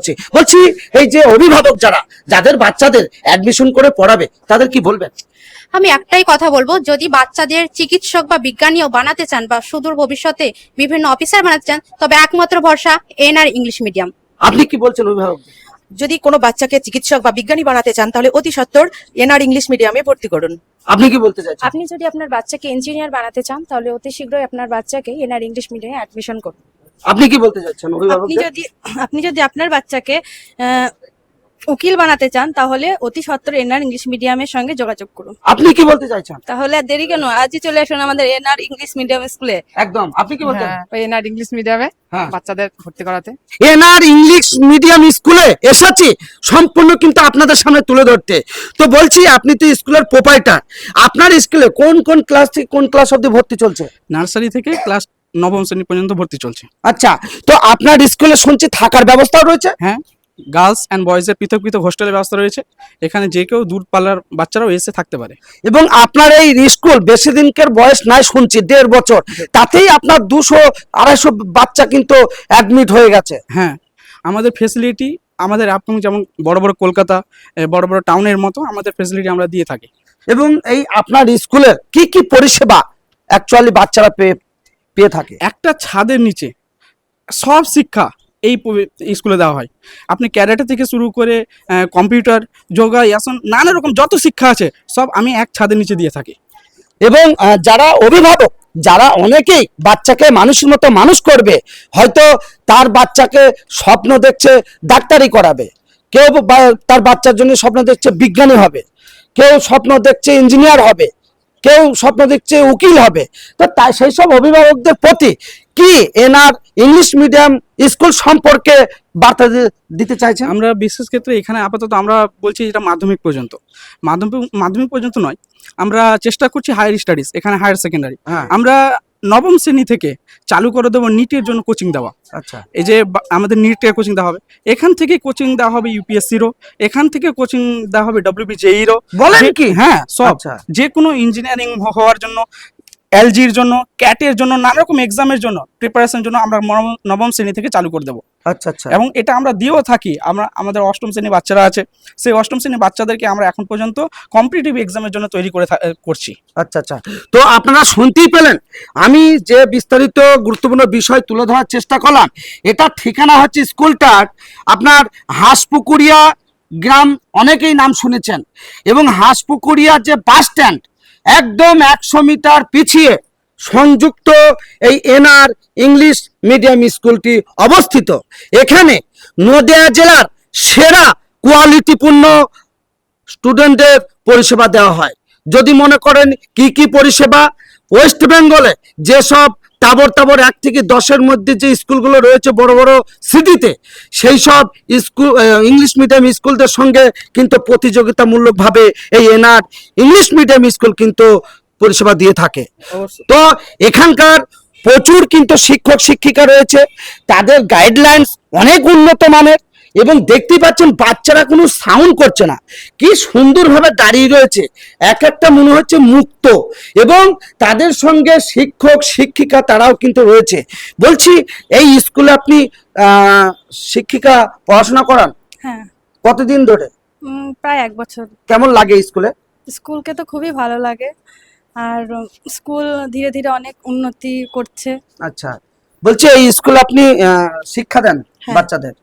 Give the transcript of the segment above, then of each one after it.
হচ্ছে। বলছি এই যে অভিভাবক যারা যাদের বাচ্চাদের অ্যাডমিশন করে পড়াবে তাদের কি বলবেন? আমি একটাই কথা বলব যদি বাচ্চাদের চিকিৎসক বা বিজ্ঞানীও বানাতে চান বা সুদূর ভবিষ্যতে বিভিন্ন অফিসার বানাতে চান তবে একমাত্র ভরসা এন আর ইংলিশ মিডিয়াম আপনি কি বলছেন অভিভাবক? যদি কোনো বাচ্চাকে চিকিৎসক বা বিজ্ঞানী বানাতে চান তাহলে অতি সত্বর এনআর ইংলিশ মিডিয়ামে ভর্তি করুন। আপনি কি বলতে চাইছেন? আপনি যদি আপনার বাচ্চাকে ইঞ্জিনিয়ার বানাতে চান তাহলে অতি শীঘ্রই আপনার বাচ্চাকে এনআর ইংলিশ মিডিয়ামে অ্যাডমিশন করুন। আপনি কি বলতে চাচ্ছেন অভিভাবক আপনি যদি আপনি যদি আপনার বাচ্চাকে উকিল বানাতে চান তাহলে অতি সত্বর এনআর ইংলিশ মিডিয়ামের সঙ্গে যোগাযোগ করুন। আপনি কি বলতে চাইছেন? তাহলে আর দেরি কেন? আজই চলে আসুন আমাদের এনআর ইংলিশ মিডিয়াম স্কুলে। একদম। আপনি কি বলতে হ্যাঁ এনআর ইংলিশ মিডিয়ামে হ্যাঁ। বাচ্চাদের ভর্তি করাতে। এনআর ইংলিশ মিডিয়াম স্কুলে এসেছি সম্পূর্ণ কিন্তু আপনাদের সামনে তুলে ধরতে। তো বলছি আপনি তো স্কুলের প্রোপাইটার আপনার স্কুলে কোন কোন ক্লাস থেকে কোন ক্লাস অবধি ভর্তি চলছে? নার্সারি থেকে ক্লাস নবম শ্রেণি পর্যন্ত ভর্তি চলছে। আচ্ছা তো আপনার স্কুলে শুনছি থাকার ব্যবস্থাও রয়েছে? হ্যাঁ গার্লস অ্যান্ড বয়েজের পৃথক পৃথক হোস্টেলের ব্যবস্থা রয়েছে। এখানে যে কেউ দূর পাল্লার বাচ্চারাও এসে থাকতে পারে। এবং আপনার এই স্কুল বেশি দিনকার বয়স নাই শুনছি দেড় বছর। তাতেই আপনার দুশো আড়াইশো বাচ্চা কিন্তু অ্যাডমিট হয়ে গেছে। হ্যাঁ আমাদের ফেসিলিটি আমাদের আপনি যেমন বড় বড় কলকাতা বড় বড় টাউনের মতো আমাদের ফেসিলিটি আমরা দিয়ে থাকি। এবং এই আপনার স্কুলের কি কি পরিষেবা অ্যাকচুয়ালি বাচ্চারা পেয়ে পেয়ে থাকে। একটা ছাদের নিচে সব শিক্ষা এই স্কুলে দেওয়া হয়। আপনি ক্যারেটে থেকে শুরু করে কম্পিউটার যোগা আসন, নানা রকম যত শিক্ষা আছে, সব আমি এক ছাদের নিচে দিয়ে থাকি। এবং যারা অভিভাবক, যারা অনেকেই বাচ্চাকে মানুষের মতো মানুষ করবে, হয়তো তার বাচ্চাকে স্বপ্ন দেখছে ডাক্তারি করাবে। কেউ তার বাচ্চার জন্য স্বপ্ন দেখছে বিজ্ঞানী হবে। কেউ স্বপ্ন দেখছে ইঞ্জিনিয়ার হবে। কেউ স্বপ্ন দেখছে উকিল হবে। তো তাই সেই সব অভিভাবকদের প্রতি কি এনার ইংলিশ মিডিয়াম স্কুল সম্পর্কে বার্তা দিতে চাইছে আমরা বিশেষ ক্ষেত্রে এখানে আপাতত আমরা বলছি এটা মাধ্যমিক পর্যন্ত। মাধ্যমিক মাধ্যমিক পর্যন্ত নয় আমরা চেষ্টা করছি হায়ার স্টাডিজ এখানে হায়ার সেকেন্ডারি হ্যাঁ। আমরা নবম শ্রেণি থেকে চালু করে দেবো নিটের জন্য কোচিং দেওয়া। আচ্ছা। এই যে আমাদের নিটের কোচিং দেওয়া হবে। এখান থেকে কোচিং দেওয়া হবে ইউপিএসসিরও এখান থেকে কোচিং দেওয়া হবে ডব্লিউবিজেইরও বলেন কি? হ্যাঁ সব। আচ্ছা। যে কোনো ইঞ্জিনিয়ারিং হওয়ার জন্য এলজির জন্য ক্যাটের জন্য নানা রকম এক্সামের জন্য প্রিপারেশন জন্য আমরা নবম- শ্রেণি থেকে চালু করে দেবো। আচ্ছা আচ্ছা। এবং এটা আমরা দিয়েও থাকি। আমরা আমাদের অষ্টম শ্রেণির বাচ্চারা আছে। সেই অষ্টম শ্রেণির বাচ্চাদেরকে আমরা এখন পর্যন্ত কম্পিটিটিভ এক্সামের জন্য তৈরি করে করছি। আচ্ছা আচ্ছা। তো আপনারা শুনতেই পেলেন। আমি যে বিস্তারিত গুরুত্বপূর্ণ বিষয় তুলে ধরার চেষ্টা করলাম এটা ঠিকানা হচ্ছে স্কুলটার আপনার হাঁসপুকুরিয়া গ্রাম অনেকেই নাম শুনেছেন। এবং হাঁসপুকুরিয়া যে বাস স্ট্যান্ড একদম একশো মিটার পিছিয়ে সংযুক্ত এই এনআর ইংলিশ মিডিয়াম স্কুলটি অবস্থিত। এখানে নদিয়া জেলার সেরা কোয়ালিটিপূর্ণ স্টুডেন্টদের পরিষেবা দেওয়া হয়। যদি মনে করেন কি কি পরিষেবা, ওয়েস্ট বেঙ্গলে যেসব তাবর তাবর এক থেকে দশের মধ্যে যে স্কুলগুলো রয়েছে বড় বড় সিটিতে সেই সব স্কুল ইংলিশ মিডিয়াম স্কুলদের সঙ্গে কিন্তু প্রতিযোগিতামূলকভাবে এই এনআর ইংলিশ মিডিয়াম স্কুল কিন্তু পরিষেবা দিয়ে থাকে। তো এখানকার প্রচুর কিন্তু শিক্ষক শিক্ষিকা রয়েছে। তাদের গাইডলাইন্স অনেক উন্নত মানের। এবং দেখতে পাচ্ছেন বাচ্চারা কোনো সাউন্ড করছে না। কি সুন্দরভাবে দাঁড়িয়ে রয়েছে। এক একটা মনে হচ্ছে মুক্ত। এবং তাদের সঙ্গে শিক্ষক শিক্ষিকা তারাও কিন্তু রয়েছে। বলছি এই স্কুলে আপনি শিক্ষিকা পড়াশোনা করান? হ্যাঁ। কতদিন ধরে? প্রায় এক বছর। কেমন লাগে স্কুলে স্কুলকে তো খুবই ভালো লাগে। আর স্কুল ধীরে ধীরে অনেক উন্নতি করছে। আচ্ছা। বলছি এই স্কুলে আপনি শিক্ষা দেন হ্যাঁ। বাচ্চাদের?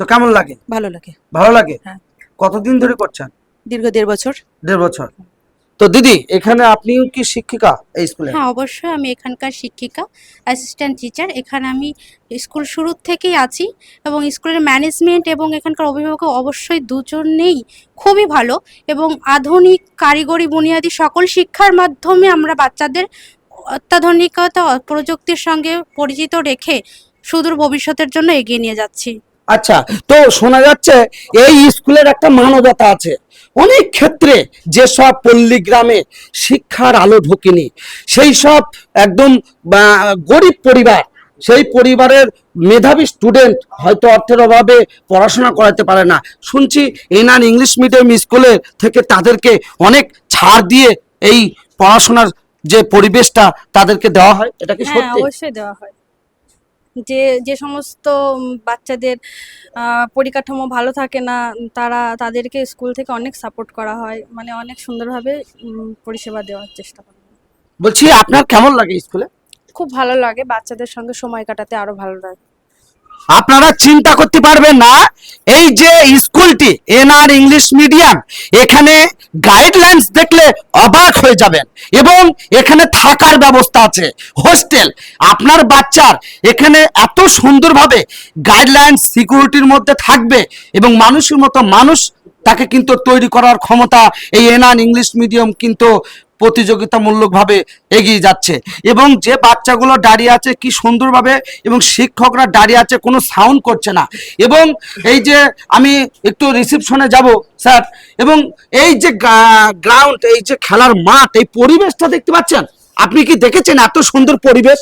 তো কেমন লাগে? ভালো লাগে। ভালো লাগে? হ্যাঁ। কতদিন ধরে করছেন? দীর্ঘ দেড় বছর। দেড় বছর। তো দিদি এখানে আপনিও কি শিক্ষিকা এই স্কুলে? হ্যাঁ অবশ্যই আমি এখানকার শিক্ষিকা অ্যাসিস্ট্যান্ট টিচার এখানে আমি স্কুল শুরুর থেকেই আছি এবং স্কুলের ম্যানেজমেন্ট এবং এখানকার অভিভাবক অবশ্যই দুজনেই খুবই ভালো এবং আধুনিক কারিগরি বুনিয়াদী সকল শিক্ষার মাধ্যমে আমরা বাচ্চাদের অত্যাধুনিকতা প্রযুক্তির সঙ্গে পরিচিত রেখে সুদূর ভবিষ্যতের জন্য এগিয়ে নিয়ে যাচ্ছি। আচ্ছা তো শোনা যাচ্ছে এই স্কুলের একটা মানবতা আছে। অনেক ক্ষেত্রে যেসব পল্লী গ্রামে শিক্ষার আলো ঢোকেনি সেই সব একদম গরিব পরিবার সেই পরিবারের মেধাবী স্টুডেন্ট হয়তো অর্থের অভাবে পড়াশোনা করাতে পারে না। শুনছি এনার ইংলিশ মিডিয়াম স্কুলে থেকে তাদেরকে অনেক ছাড় দিয়ে এই পড়াশোনার যে পরিবেশটা তাদেরকে দেওয়া হয় এটা কি হ্যাঁ সত্যি? অবশ্যই দেওয়া হয়। যে যে সমস্ত বাচ্চাদের পরিকাঠামো ভালো থাকে না তারা তাদেরকে স্কুল থেকে অনেক সাপোর্ট করা হয় মানে অনেক সুন্দরভাবে পরিষেবা দেওয়ার চেষ্টা করা বলছি আপনার কেমন লাগে স্কুলে? খুব ভালো লাগে বাচ্চাদের সঙ্গে সময় কাটাতে আরও ভালো লাগে। আপনারা চিন্তা করতে পারবেন না, এই যে স্কুলটি, এনআর ইংলিশ মিডিয়াম, এখানে গাইডলাইন্স দেখলে অবাক হয়ে যাবেন এবং এখানে থাকার ব্যবস্থা আছে হোস্টেল আপনার বাচ্চার, এখানে এত সুন্দরভাবে গাইডলাইন্স সিকিউরিটির মধ্যে থাকবে এবং মানুষের মতো মানুষ তাকে কিন্তু তৈরি করার ক্ষমতা এই এনআর ইংলিশ মিডিয়াম কিন্তু প্রতিযোগিতামূলকভাবে এগিয়ে যাচ্ছে। এবং যে বাচ্চাগুলো দাঁড়িয়ে আছে কি সুন্দরভাবে এবং শিক্ষকরা দাঁড়িয়ে আছে কোনো সাউন্ড করছে না। এবং এই যে আমি একটু রিসেপশনে যাব স্যার এবং এই যে গ্রাউন্ড এই যে খেলার মাঠ, এই পরিবেশটা দেখতে পাচ্ছেন? আপনি কি দেখেছেন এত সুন্দর পরিবেশ?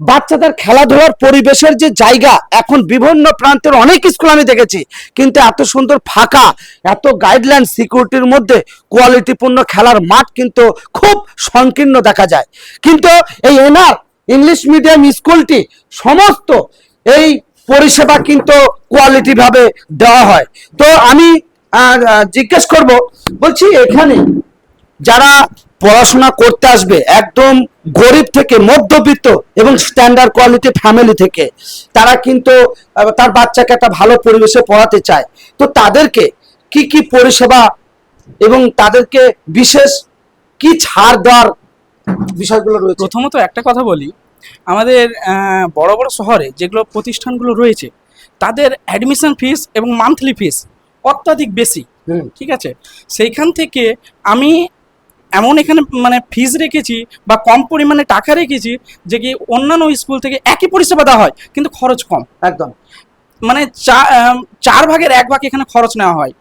বাচ্চাদের খেলাধুলার পরিবেশের যে জায়গা, এখন বিভিন্ন প্রান্তের অনেক স্কুল আমি দেখেছি, কিন্তু এত সুন্দর ফাঁকা, এত গাইডলাইন সিকিউরিটির মধ্যে কোয়ালিটিপূর্ণ খেলার মাঠ কিন্তু খুব সংকীর্ণ দেখা যায়। কিন্তু এই এনআর ইংলিশ মিডিয়াম স্কুলটি সমস্ত এই পরিষেবা কিন্তু কোয়ালিটি ভাবে দেওয়া হয়। তো আমি জিজ্ঞেস করব, বলছি এখানে যারা পড়াশোনা করতে আসবে একদম গরিব থেকে মধ্যবিত্ত এবং স্ট্যান্ডার্ড কোয়ালিটি ফ্যামিলি থেকে। তারা কিন্তু তার বাচ্চাকে একটা ভালো পরিবেশে পড়াতে চায়। তো তাদেরকে কি কি পরিষেবা এবং তাদেরকে বিশেষ কি ছাড় দেওয়ার বিষয়গুলো রয়েছে? প্রথমত একটা কথা বলি আমাদের বড় বড় শহরে যেগুলো প্রতিষ্ঠানগুলো রয়েছে তাদের অ্যাডমিশন ফিস এবং মান্থলি ফিস অত্যাধিক বেশি। ঠিক আছে? সেইখান থেকে আমি এমন এখানে মানে ফিজ রেখেছি বা কম পরিমাণে টাকা রেখেছি যে কি অন্যান্য স্কুল থেকে একই পরিষেবা দেওয়া হয় কিন্তু খরচ কম। একদম। মানে চা- চার ভাগের এক ভাগ এখানে খরচ নেওয়া হয়।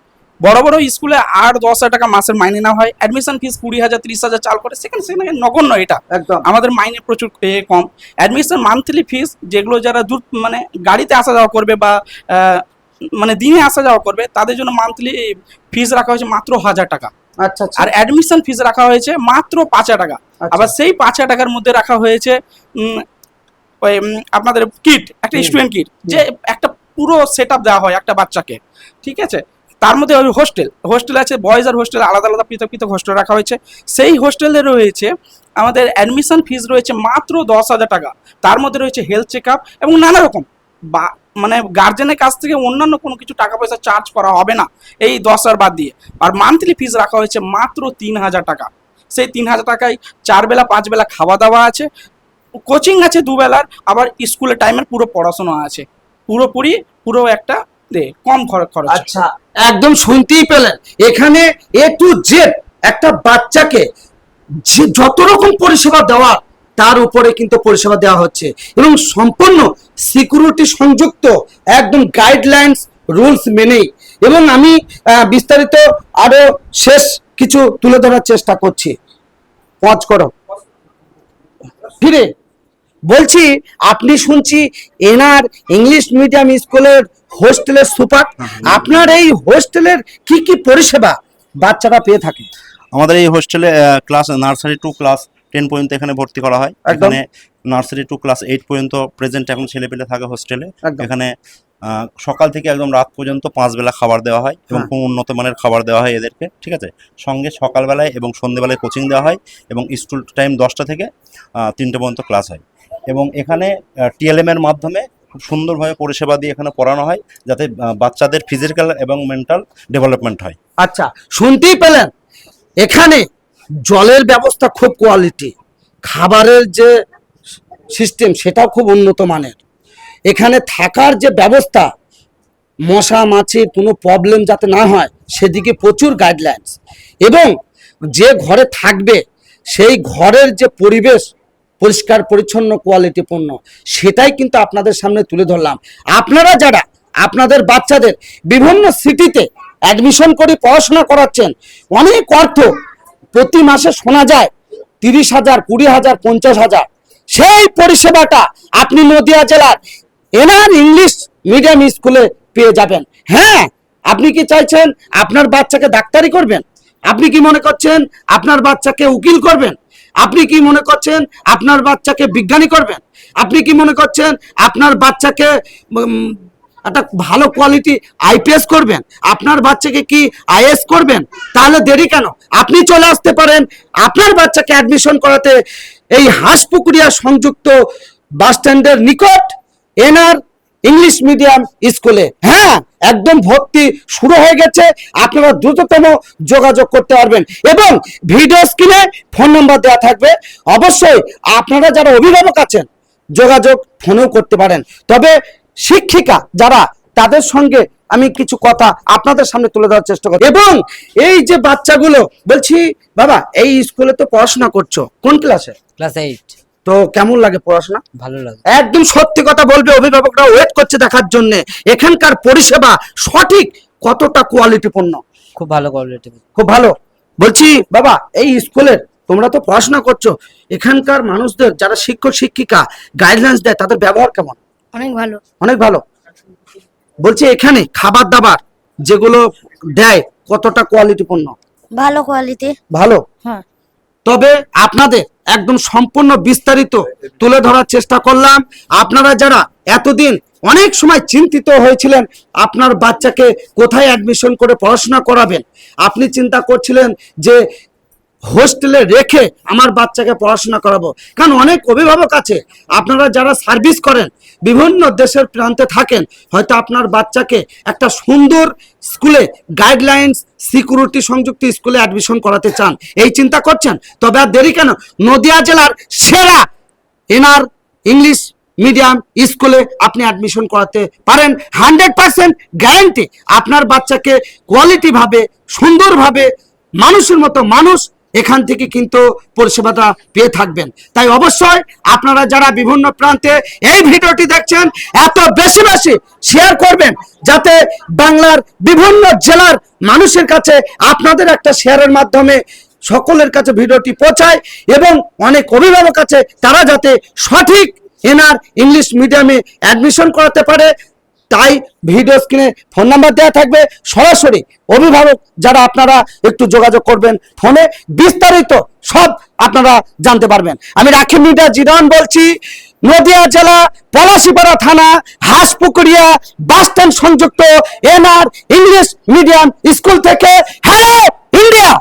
বড় বড় স্কুলে আট দশ হাজার টাকা মাসের মাইনে নেওয়া হয়। অ্যাডমিশন ফিস কুড়ি হাজার ত্রিশ হাজার চাল করে সেখানে সেখানে নগণ্য এটা। একদম। আমাদের মাইনে প্রচুর কম। অ্যাডমিশন মান্থলি ফিস যেগুলো যারা দূর মানে গাড়িতে আসা যাওয়া করবে বা মানে দিনে আসা যাওয়া করবে তাদের জন্য মান্থলি ফিস রাখা হয়েছে মাত্র হাজার টাকা। আচ্ছা আচ্ছা। আর অ্যাডমিশন ফিস রাখা হয়েছে মাত্র পাঁচ হাজার টাকা। আচ্ছা। আবার সেই পাঁচ হাজার টাকার মধ্যে রাখা হয়েছে ওই আপনাদের কিট একটা স্টুডেন্ট কিট যে একটা পুরো সেট দেওয়া হয় একটা বাচ্চাকে ঠিক আছে? তার মধ্যে ওই হোস্টেল হোস্টেল আছে বয়েজ আর হোস্টেল আলাদা আলাদা পৃথক পৃথক হোস্টেল রাখা হয়েছে। সেই হোস্টেলে রয়েছে আমাদের অ্যাডমিশন ফিস রয়েছে মাত্র দশ হাজার টাকা। তার মধ্যে রয়েছে হেলথ চেক আপ এবং নানা রকম। বা মানে গার্জেনের কাছ থেকে অন্যান্য কোনো কিছু টাকা পয়সা চার্জ করা হবে না। এই দশ হাজার বাদ দিয়ে। আর মান্থলি ফিস রাখা হয়েছে মাত্র তিন হাজার টাকা। সেই তিন হাজার টাকায় চার বেলা, পাঁচ বেলা খাওয়া দাওয়া আছে। কোচিং আছে দুবেলার আবার স্কুলের টাইমের পুরো পড়াশোনা আছে। পুরোপুরি, পুরো একটা কম খরচ খরচ। আচ্ছা একদম শুনতেই পেলেন। এখানে এ টু জেড একটা বাচ্চাকে যত রকম পরিষেবা দেওয়া তার উপরে কিন্তু পরিষেবা দেওয়া হচ্ছে। এবং সম্পূর্ণ সিকিউরিটি সংযুক্ত একদম গাইডলাইন্স রুলস মেনেই। এবং আমি বিস্তারিত আরও শেষ কিছু তুলে ধরার চেষ্টা করছি। পজ করো। ফিরে। বলছি, আপনি শুনছি এনার ইংলিশ মিডিয়াম স্কুলের হোস্টেলের সুপার। আপনার এই হোস্টেলের কি কি পরিষেবা বাচ্চারা পেয়ে থাকে? আমাদের এই হোস্টেলে class nursery to class ten পর্যন্ত এখানে ভর্তি করা হয়। এখানে নার্সারি টু ক্লাস এইট পর্যন্ত প্রেজেন্ট এখন ছেলেপেলে থাকে হোস্টেলে। এখানে সকাল থেকে একদম রাত পর্যন্ত পাঁচ বেলা খাবার দেওয়া হয় এবং হ্যাঁ। খুব উন্নত মানের খাবার দেওয়া হয় এদেরকে ঠিক আছে? সঙ্গে সকালবেলায় এবং সন্ধ্যেবেলায় কোচিং দেওয়া হয় এবং স্কুল টাইম দশটা থেকে তিনটে পর্যন্ত ক্লাস হয়। এবং এখানে টিএলএম এর মাধ্যমে খুব সুন্দরভাবে পরিষেবা দিয়ে এখানে পড়ানো হয় যাতে বাচ্চাদের ফিজিক্যাল এবং মেন্টাল ডেভেলপমেন্ট হয়। আচ্ছা শুনতেই পেলেন? এখানে জলের ব্যবস্থা খুব কোয়ালিটি খাবারের যে সিস্টেম সেটাও খুব উন্নত মানের। এখানে থাকার যে ব্যবস্থা, মশা মাছির কোনো প্রবলেম যাতে না হয়, সেদিকে প্রচুর গাইডলাইন্স এবং যে ঘরে থাকবে, সেই ঘরের যে পরিবেশ, পরিষ্কার, পরিচ্ছন্ন কোয়ালিটিপূর্ণ সেটাই কিন্তু আপনাদের সামনে তুলে ধরলাম। আপনারা যারা, আপনাদের বাচ্চাদের বিভিন্ন সিটিতে অ্যাডমিশন করে পড়াশোনা করাচ্ছেন, অনেক অর্থ প্রতি মাসে শোনা যায় তিরিশ হাজার, কুড়ি হাজার, পঞ্চাশ হাজার। সেই পরিষেবাটা আপনি নদিয়া জেলার এনআর ইংলিশ মিডিয়াম স্কুলে পেয়ে যাবেন। হ্যাঁ আপনি কি চাইছেন আপনার বাচ্চাকে ডাক্তারি করবেন? আপনি কি মনে করছেন আপনার বাচ্চাকে উকিল করবেন? আপনি কি মনে করছেন আপনার বাচ্চাকে বিজ্ঞানী করবেন? আপনি কি মনে করছেন আপনার বাচ্চাকে একটা ভালো কোয়ালিটি আইপিএস করবেন, আপনার বাচ্চাকে কি আইএস করবেন, তাহলে দেরি কেন? আপনি চলে আসতে পারেন, আপনার বাচ্চাকে অ্যাডমিশন করাতে এই হাঁসপুকুরিয়া সংযুক্ত বাস স্ট্যান্ডের নিকট এনআর ইংলিশ মিডিয়াম স্কুলে হ্যাঁ একদম ভর্তি শুরু হয়ে গেছে, আপনারা দ্রুততম যোগাযোগ করতে পারবেন এবং ভিডিও স্ক্রিনে ফোন নাম্বার দেওয়া থাকবে। অবশ্যই আপনারা যারা অভিভাবক আছেন, যোগাযোগ ফোনেও করতে পারেন। তবে শিক্ষিকা যারা তাদের সঙ্গে আমি কিছু কথা আপনাদের সামনে তুলে ধরার চেষ্টা করি এবং এই যে বাচ্চাগুলো বলছি বাবা এই স্কুলে তো পড়াশোনা করছ। কোন ক্লাসে ক্লাস এইট। তো কেমন লাগে পড়াশোনা? ভালো লাগে। একদম সত্যি কথা বলবে অভিভাবকরা ওয়েট করছে দেখার জন্য। এখানকার পরিষেবা সঠিক কতটা কোয়ালিটিপূর্ণ খুব ভালো কোয়ালিটি খুব ভালো। বলছি বাবা এই স্কুলের তোমরা তো পড়াশোনা করছ। এখানকার মানুষদের যারা শিক্ষক শিক্ষিকা গাইডলাইন্স দেয় তাদের ব্যবহার কেমন? অনেক ভালো। অনেক ভালো। বলছি এখানে খাবার দাবার যেগুলো দেয় কতটা কোয়ালিটিপূর্ণ ভালো কোয়ালিটি ভালো? হ্যাঁ। তবে আপনাদের একদম সম্পূর্ণ বিস্তারিত তুলে ধরার চেষ্টা করলাম। আপনারা যারা এতদিন অনেক সময় চিন্তিত হয়েছিলেন আপনার বাচ্চাকে কোথায় অ্যাডমিশন করে পড়াশোনা করাবেন আপনি চিন্তা করছিলেন যে হোস্টেলে রেখে আমার বাচ্চাকে পড়াশোনা করাবো। কারণ অনেক অভিভাবক আছে, আপনারা যারা সার্ভিস করেন, বিভিন্ন দেশের প্রান্তে থাকেন, হয়তো আপনার বাচ্চাকে একটা সুন্দর স্কুলে গাইডলাইন্স সিকিউরিটি সংযুক্ত স্কুলে অ্যাডমিশন করাতে চান। এই চিন্তা করছেন? তবে আর দেরি কেন? নদিয়া জেলার সেরা এনার ইংলিশ মিডিয়াম স্কুলে আপনি অ্যাডমিশন করাতে পারেন। হান্ড্রেড পার্সেন্ট গ্যারান্টি আপনার বাচ্চাকে কোয়ালিটিভাবে সুন্দরভাবে, মানুষের মতো মানুষ এখান থেকে কিন্তু পরিষেবাটা পেয়ে থাকবেন। তাই অবশ্যই আপনারা যারা বিভিন্ন প্রান্তে এই ভিডিওটি দেখছেন, এত বেশি বেশি শেয়ার করবেন যাতে বাংলার বিভিন্ন জেলার মানুষের কাছে আপনাদের একটা শেয়ারের মাধ্যমে সকলের কাছে ভিডিওটি পৌঁছায় এবং অনেক অভিভাবক আছে তারা যাতে সঠিক এনার ইংলিশ মিডিয়ামে অ্যাডমিশন করাতে পারে। তাই ভিডিও স্ক্রিনে ফোন নাম্বার দেওয়া থাকবে। সরাসরি অভিভাবক যারা আপনারা একটু যোগাযোগ করবেন ফোনে, বিস্তারিত সব আপনারা জানতে পারবেন। আমি রাখি মিডিয়া জিরান বলছি, নদিয়া জেলা পলাশিপাড়া থানা হাঁসপুকুরিয়া বাস স্ট্যান্ড সংযুক্ত এনআর ইংলিশ মিডিয়াম স্কুল থেকে হ্যালো ইন্ডিয়া!